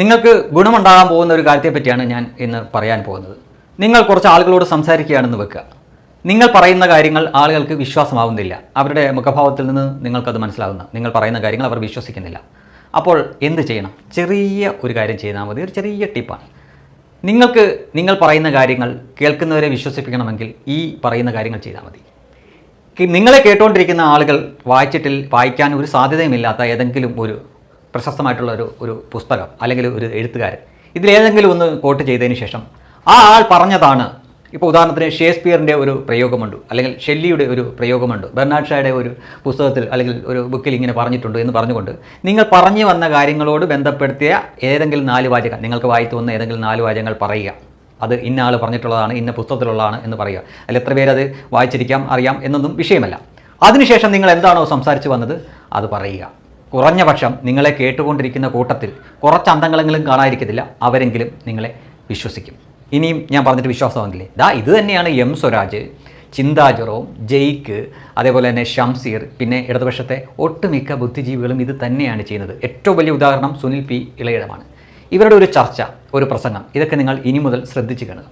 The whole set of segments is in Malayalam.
നിങ്ങൾക്ക് ഗുണമുണ്ടാകാൻ പോകുന്ന ഒരു കാര്യത്തെ പറ്റിയാണ് ഞാൻ ഇന്ന് പറയാൻ പോകുന്നത്. നിങ്ങൾ കുറച്ച് ആളുകളോട് സംസാരിക്കുകയാണെന്ന് വെക്കുക. നിങ്ങൾ പറയുന്ന കാര്യങ്ങൾ ആളുകൾക്ക് വിശ്വാസമാവുന്നില്ല. അവരുടെ മുഖഭാവത്തിൽ നിന്ന് നിങ്ങൾക്കത് മനസ്സിലാവുന്ന നിങ്ങൾ പറയുന്ന കാര്യങ്ങൾ അവർ വിശ്വസിക്കുന്നില്ല. അപ്പോൾ എന്ത് ചെയ്യണം? ചെറിയ ഒരു കാര്യം ചെയ്താൽ മതി. ഒരു ചെറിയ ടിപ്പാണ്. നിങ്ങൾക്ക് നിങ്ങൾ പറയുന്ന കാര്യങ്ങൾ കേൾക്കുന്നവരെ വിശ്വസിപ്പിക്കണമെങ്കിൽ ഈ പറയുന്ന കാര്യങ്ങൾ ചെയ്താൽ മതി. നിങ്ങളെ കേട്ടുകൊണ്ടിരിക്കുന്ന ആളുകൾ വായിച്ചിട്ടിൽ വായിക്കാൻ ഒരു സാധ്യതയുമില്ലാത്ത ഏതെങ്കിലും ഒരു പ്രശസ്തമായിട്ടുള്ള ഒരു ഒരു പുസ്തകം അല്ലെങ്കിൽ ഒരു എഴുത്തുകാരൻ. ഇതിലേതെങ്കിലും ഒന്ന് കോട്ട് ചെയ്തതിന് ശേഷം ആ ആൾ പറഞ്ഞതാണ് ഇപ്പോൾ ഉദാഹരണത്തിന് ഷേക്സ്പിയറിന്റെ ഒരു പ്രയോഗമുണ്ട് അല്ലെങ്കിൽ ഷെല്ലിയുടെ ഒരു പ്രയോഗമുണ്ട് ബെർണാഡ് ഷായുടെ ഒരു പുസ്തകത്തിൽ അല്ലെങ്കിൽ ഒരു ബുക്കിൽ ഇങ്ങനെ പറഞ്ഞിട്ടുണ്ട് എന്ന് പറഞ്ഞുകൊണ്ട് നിങ്ങൾ പറഞ്ഞു വന്ന കാര്യങ്ങളോട് ബന്ധപ്പെടുത്തിയ ഏതെങ്കിലും നാല് വാചകം നിങ്ങൾക്ക് വായിത്തു വന്ന ഏതെങ്കിലും നാല് വാചകങ്ങൾ പറയുക. അത് ഇന്ന ആൾ പറഞ്ഞിട്ടുള്ളതാണ് ഇന്ന പുസ്തകത്തിലുള്ളതാണ് എന്ന് പറയുക. അതിൽ എത്ര പേരത് വായിച്ചിരിക്കാം അറിയാം എന്നൊന്നും വിഷയമല്ല. അതിനുശേഷം നിങ്ങൾ എന്താണോ സംസാരിച്ചു വന്നത് അത് പറയുക. കുറഞ്ഞ പക്ഷം നിങ്ങളെ കേട്ടുകൊണ്ടിരിക്കുന്ന കൂട്ടത്തിൽ കുറച്ച് അന്തങ്ങളെങ്കിലും കാണാതിരിക്കത്തില്ല. അവരെങ്കിലും നിങ്ങളെ വിശ്വസിക്കും. ഇനിയും ഞാൻ പറഞ്ഞിട്ട് വിശ്വാസമെങ്കിലേ ദാ ഇത് തന്നെയാണ് എം സ്വരാജ്. ചിന്താജറോം ജെയ്ക്ക് അതേപോലെ തന്നെ ഷംസീർ പിന്നെ ഇടതുപക്ഷത്തെ ഒട്ടുമിക്ക ബുദ്ധിജീവികളും ഇത് തന്നെയാണ് ചെയ്യുന്നത്. ഏറ്റവും വലിയ ഉദാഹരണം സുനിൽ പി. ഇളയിടമാണ്. ഇവരുടെ ഒരു ചർച്ച ഒരു പ്രസംഗം ഇതൊക്കെ നിങ്ങൾ ഇനി മുതൽ ശ്രദ്ധിച്ചു കാണുക.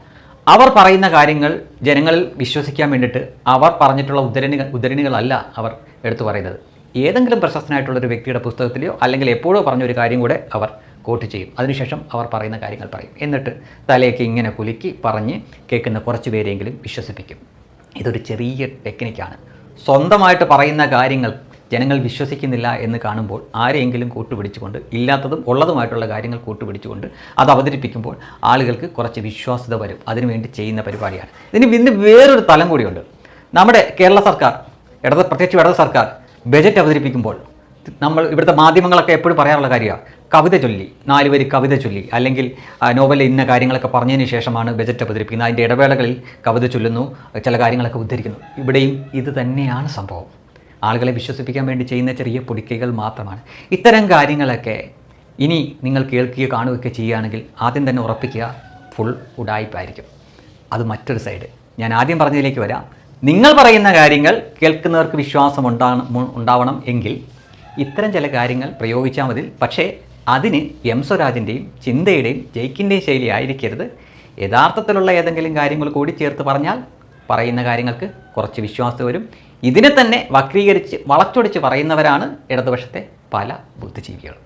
അവർ പറയുന്ന കാര്യങ്ങൾ ജനങ്ങളിൽ വിശ്വസിക്കാൻ വേണ്ടിയിട്ട് അവർ പറഞ്ഞിട്ടുള്ള ഉദ്ധരണികൾ ഉദ്ധരണികളല്ല അവർ എടുത്തു പറയുന്നത്. ഏതെങ്കിലും പ്രശസ്തനായിട്ടുള്ള ഒരു വ്യക്തിയുടെ പുസ്തകത്തിലെയോ അല്ലെങ്കിൽ എപ്പോഴോ പറഞ്ഞ ഒരു കാര്യം കൂടെ അവർ കോട്ട് ചെയ്യും. അതിനുശേഷം അവർ പറയുന്ന കാര്യങ്ങൾ പറയും. എന്നിട്ട് തലയൊക്കെ ഇങ്ങനെ കുലുക്കി പറഞ്ഞ് കേൾക്കുന്ന കുറച്ച് പേരെങ്കിലും വിശ്വസിപ്പിക്കും. ഇതൊരു ചെറിയ ടെക്നിക്കാണ് സ്വന്തമായിട്ട് പറയുന്ന കാര്യങ്ങൾ ജനങ്ങൾ വിശ്വസിക്കുന്നില്ല എന്ന് കാണുമ്പോൾ ആരെയെങ്കിലും കൂട്ടുപിടിച്ചുകൊണ്ട് ഇല്ലാത്തതും ഉള്ളതുമായിട്ടുള്ള കാര്യങ്ങൾ കൂട്ടുപിടിച്ചുകൊണ്ട് അത് അവതരിപ്പിക്കുമ്പോൾ ആളുകൾക്ക് കുറച്ച് വിശ്വാസ്യത വരും. അതിനുവേണ്ടി ചെയ്യുന്ന പരിപാടിയാണ്. ഇതിന് പിന്നെ വേറൊരു തലം കൂടിയുണ്ട്. നമ്മുടെ കേരള സർക്കാർ ഇടത് പ്രത്യേകിച്ച് ഇടത് സർക്കാർ ബജറ്റ് അവതരിപ്പിക്കുമ്പോൾ നമ്മൾ ഇവിടുത്തെ മാധ്യമങ്ങളൊക്കെ എപ്പോഴും പറയാനുള്ള കാര്യമാണ്. കവിത ചൊല്ലി നാല് വരി കവിത ചൊല്ലി അല്ലെങ്കിൽ നോവലിൽ ഇന്ന കാര്യങ്ങളൊക്കെ പറഞ്ഞതിന് ശേഷമാണ് ബജറ്റ് അവതരിപ്പിക്കുന്നത്. അതിന്റെ ഇടവേളകളിൽ കവിത ചൊല്ലുന്നു ചില കാര്യങ്ങളൊക്കെ ഉദ്ധരിക്കുന്നു. ഇവിടെയും ഇത് തന്നെയാണ് സംഭവം. ആളുകളെ വിശ്വസിപ്പിക്കാൻ വേണ്ടി ചെയ്യുന്ന ചെറിയ പൊടിക്കൈകൾ മാത്രമാണ്. ഇത്തരം കാര്യങ്ങളൊക്കെ ഇനി നിങ്ങൾ കേൾക്കുകയോ കാണുകയൊക്കെ ചെയ്യുകയാണെങ്കിൽ ആദ്യം തന്നെ ഉറപ്പിക്കുക ഫുൾ ഉടായ്പായിരിക്കും അത് മറ്റൊരു സൈഡ് ഞാൻ ആദ്യം പറഞ്ഞതിലേക്ക് വരാം. നിങ്ങൾ പറയുന്ന കാര്യങ്ങൾ കേൾക്കുന്നവർക്ക് വിശ്വാസം ഉണ്ടാകണം ഉണ്ടാവണം എങ്കിൽ ഇത്തരം ചില കാര്യങ്ങൾ പ്രയോഗിച്ചാൽ മതി. പക്ഷേ അതിന് എം സ്വരാജിന്റെയും ചിന്തയുടെയും ജയിക്കിന്റെയും ശൈലി ആയിരിക്കരുത്. യഥാർത്ഥത്തിലുള്ള ഏതെങ്കിലും കാര്യങ്ങൾ കൂടി ചേർത്ത് പറഞ്ഞാൽ പറയുന്ന കാര്യങ്ങൾക്ക് കുറച്ച് വിശ്വാസം വരും. ഇതിനെ തന്നെ വക്രീകരിച്ച് വളച്ചൊടിച്ച് പറയുന്നവരാണ് ഇടതുപക്ഷത്തെ പല ബുദ്ധിജീവികൾ